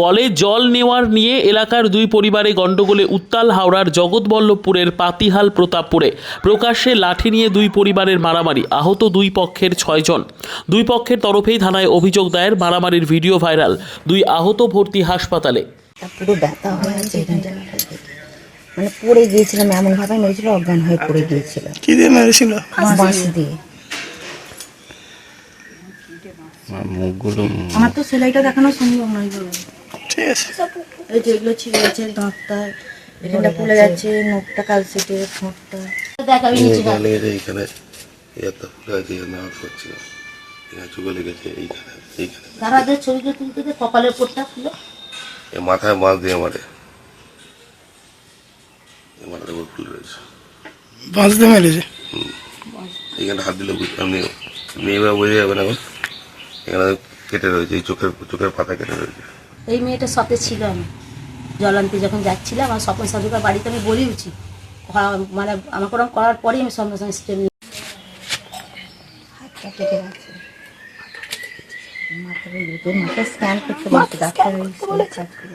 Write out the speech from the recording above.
কলে জল নেওয়ার নিয়ে এলাকার দুই পরিবারে গণ্ডগোলে উত্তাল হাওড়ার জগৎবল্লভপুরের পাতিহাল প্রতাপপুরে প্রকাশ্যে লাঠি নিয়ে দুই পরিবারের মারামারি আহত দুই পক্ষের ছয়জন দুই পক্ষের তরফেই থানায় অভিযোগ দায়ের মারামারির ভিডিও ভাইরাল। দুই আহত ভর্তি হাসপাতালে। পুরো ব্যথা হয়ে আছে। মানে পড়ে গিয়েছিলাম এমন ভাবে মেরেছিল অজ্ঞান হয়ে পড়ে গিয়েছিল কি দিয়ে মেরেছিল? বাঁশ দিয়ে। মুখগুলো আমার তো সেলাইটা দেখানো সম্ভব নয়। ঠিক আছে এই যে ছিঁড়ে গেছে দাঁতটা এখানটা ফুলে যাচ্ছে নখটা কালসিটে ঠোঁটটা দেখাবি নিচে এইখানে এই ফুলে আছে এখানে আর করছে এখানে চুকে লেগেছে এইখানে এইখানে। দাদাদের ছবিটা তুলতে দে, কপালের পোটটা এই মাথায় মাছ দিয়ে মারে। মাথার উপর ফুলে রয়েছে। বাঁশ দিয়ে মেরেছে। হাত দিলে বুঝ- আপনি আপনি বোঝা যাবে না এখন এখানে কেটে রয়েছে এই চোখের চোখের পাতা কেটে রয়েছে। এই মেয়েটার সাথে ছিল আমি। জলান্তে যখন যাচ্ছিলাম আমার স্বপ্ন সাধুকার বাড়িতে আমি বলেওছি করা- মানে আমাকে ওরকম করার পরেই আমি সঙ্গে সঙ্গে স্টেপ হাতটা কেটে মাথা স্ক্যান করতে বলছে ডাক্তার ওই কাজ করে